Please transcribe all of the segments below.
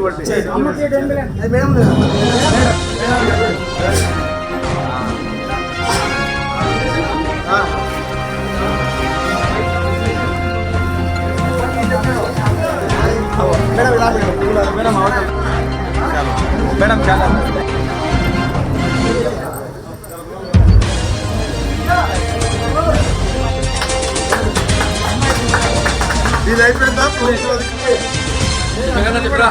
ఇవ్వండి. మేడం చాలా ఇది అయిపోయిందా చెప్పరా?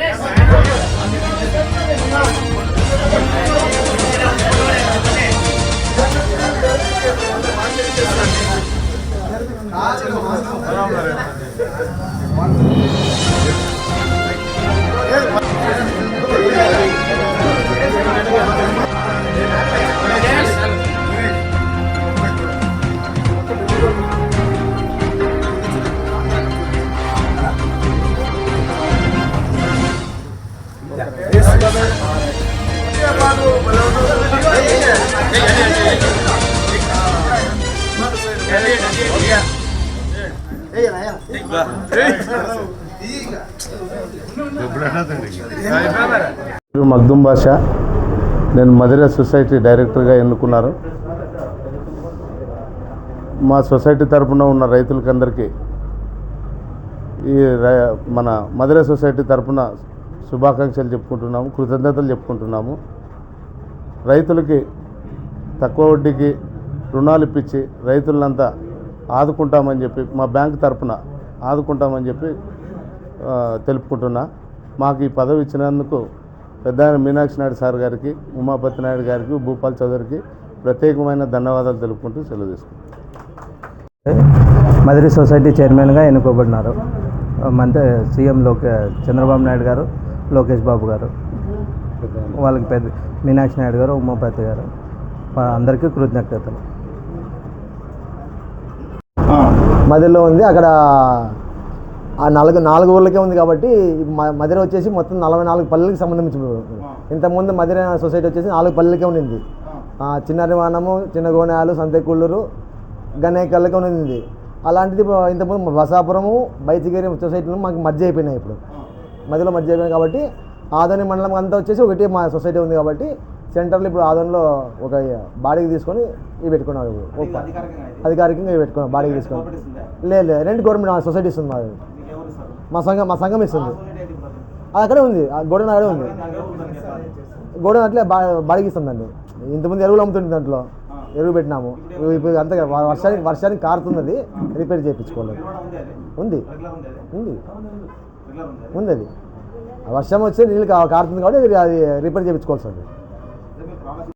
ಮಾಡ್ತಾರೆ మగ్దుమ్ భాష. నేను మదిరా సొసైటీ డైరెక్టర్గా ఎన్నుకున్నారు మా సొసైటీ తరపున ఉన్న రైతులకందరికీ ఈ రై- మన మదిరా సొసైటీ తరపున శుభాకాంక్షలు చెప్పుకుంటున్నాము కృతజ్ఞతలు చెప్పుకుంటున్నాము. రైతులకి తక్కువ వడ్డీకి రుణాలు ఇప్పించి రైతులంతా ఆదుకుంటామని చెప్పి మా బ్యాంక్ తరపున ఆదుకుంటామని చెప్పి తెలుపుకుంటున్నా. మాకు ఈ పదవి ఇచ్చినందుకు పెద్ద మీనాక్షి నాయుడు సార్ గారికి ఉమాపతి నాయుడు గారికి భూపాల్ చౌదరికి ప్రత్యేకమైన ధన్యవాదాలు తెలుపుకుంటూ సెలవు తీసుకుంటాం మదిరి సొసైటీ చైర్మన్గా ఎన్నుకోబడినారు. మంత్రి సీఎం లోకే చంద్రబాబు నాయుడు గారు లోకేష్ బాబు గారు. వాళ్ళకి పెద్ద మీనాక్షి నాయుడు గారు ఉమాపతి గారు. అందరికీ కృతజ్ఞతలు. మధ్యలో ఉంది. అక్కడ ఆ నాలుగు నాలుగు ఊర్లకే ఉంది కాబట్టి మ- వచ్చేసి మొత్తం నలభై నాలుగు పల్లెలకు సంబంధించి ఇంతకుముందు మధుర సొసైటీ వచ్చేసి నాలుగు పల్లెలకే ఉండింది. చిన్న నిర్మాణము చిన్న గోనాయాలు సంతెకుళ్ళూరు గణేకల్లోకి ఉండింది. అలాంటిది ఇంతకుముందు బసాపురము బైచిగేరి సొసైటీలు మాకు మధ్య అయిపోయినాయి ఇప్పుడు. మధ్యలో మధ్య అయిపోయినాయి కాబట్టి ఆదోని మండలం అంతా వచ్చేసి ఒకటి మా సొసైటీ ఉంది కాబట్టి సెంటర్లో ఇప్పుడు ఆదోనిలో ఒక బాడీకి తీసుకొని ఇవి పెట్టుకున్నాం ఇప్పుడు. అధికారికంగా ఇవి పెట్టుకున్నాం బాడీకి తీసుకొని. లేదు లేదు. రెండు గవర్నమెంట్ సొసైటీ ఇస్తుంది మాది. మా సంఘం మా సంఘం ఇస్తుంది. అది అక్కడే ఉంది. ఆ గోడౌన్ అక్కడే ఉంది. గోడౌన్ అట్లే బా బాడీకి ఇస్తుందండి. ఇంతకుముందు ఎరువులు అమ్ముతుంది దాంట్లో. ఎరువు పెట్టినాము. ఇప్పుడు అంతే వర్షానికి వర్షానికి కారుతుంది అది రిపేర్ చేయించుకోలేదు. ఉంది ఉంది. ఉంది అది? ఆ వర్షం వచ్చి నీళ్ళు కారుతుంది కాబట్టి అది- అది రిపేర్ చేయించుకోవాల్సి ఉంది Mm-hmm.